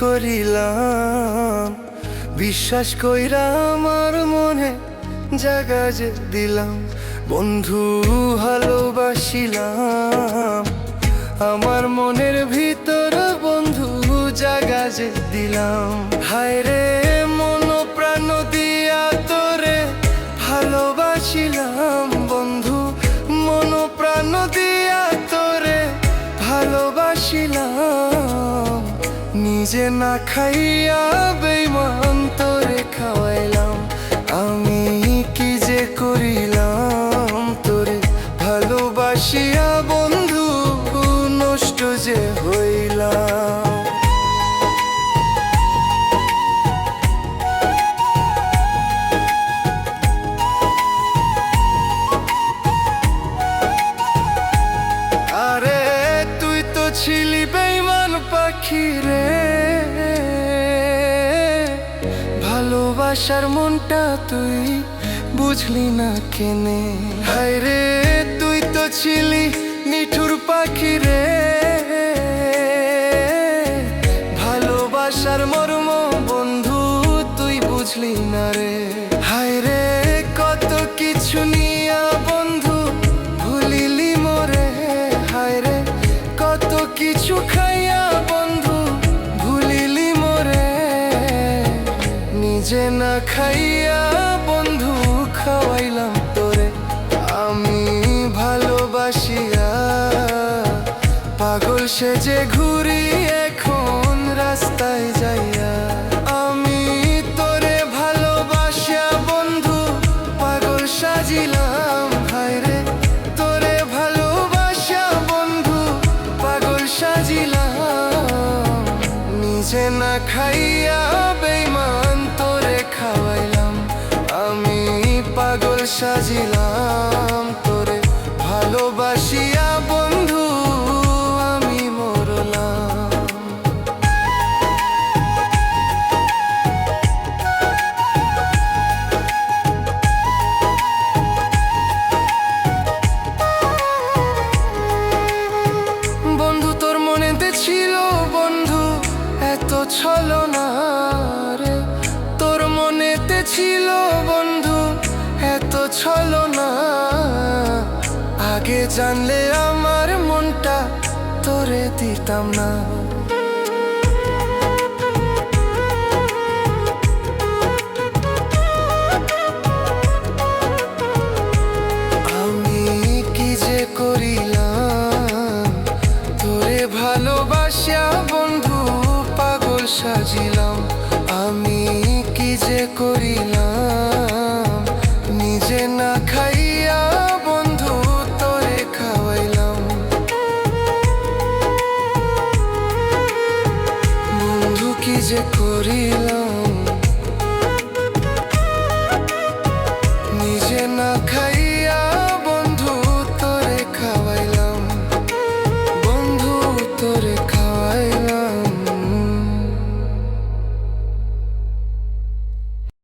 করিলাম? বিশ্বাস কইরা আমার মনে জাগা যে দিলাম। বন্ধু ভালোবাসিলাম। আমার মনের ভিতর বন্ধু জাগা যে দিলাম। হায় রে, মন প্রাণ দিয়া তোরে ভালোবাসিলাম। বন্ধু, মন প্রাণ দিয়া তোরে ভালোবাসিলাম। নিজে না খাইয়া বেইমান তোরে খাওয়াইলাম। পাখি রে ভালোবাসার মনটা তুই বুঝলি না কেনে। হায় রে তুই তো ছিলি মিঠুর পাখি রে কত কিছু খাইয়া বন্ধু, ভুলিলি মোরে। নিজে না খাইয়া বন্ধু খাওয়াইলাম তোরে। আমি ভালোবাসিয়া, পাগল সেজে ঘুরি এখন রাস্তায় খাইয়া বেইমান তোরে খাওয়াইলাম। আমি পাগল সাজিলাম তোরে ভালোবাসিয়া এত ছলো না রে। তোর মনেতে ছিল বন্ধু, এত ছলো না। আগে জানলে আমার মনটা তোরে দিতাম না। করিলাম। নিজে না খাইয়া বন্ধু তোরে খাওয়াইলাম। বন্ধু কি যে করিলাম?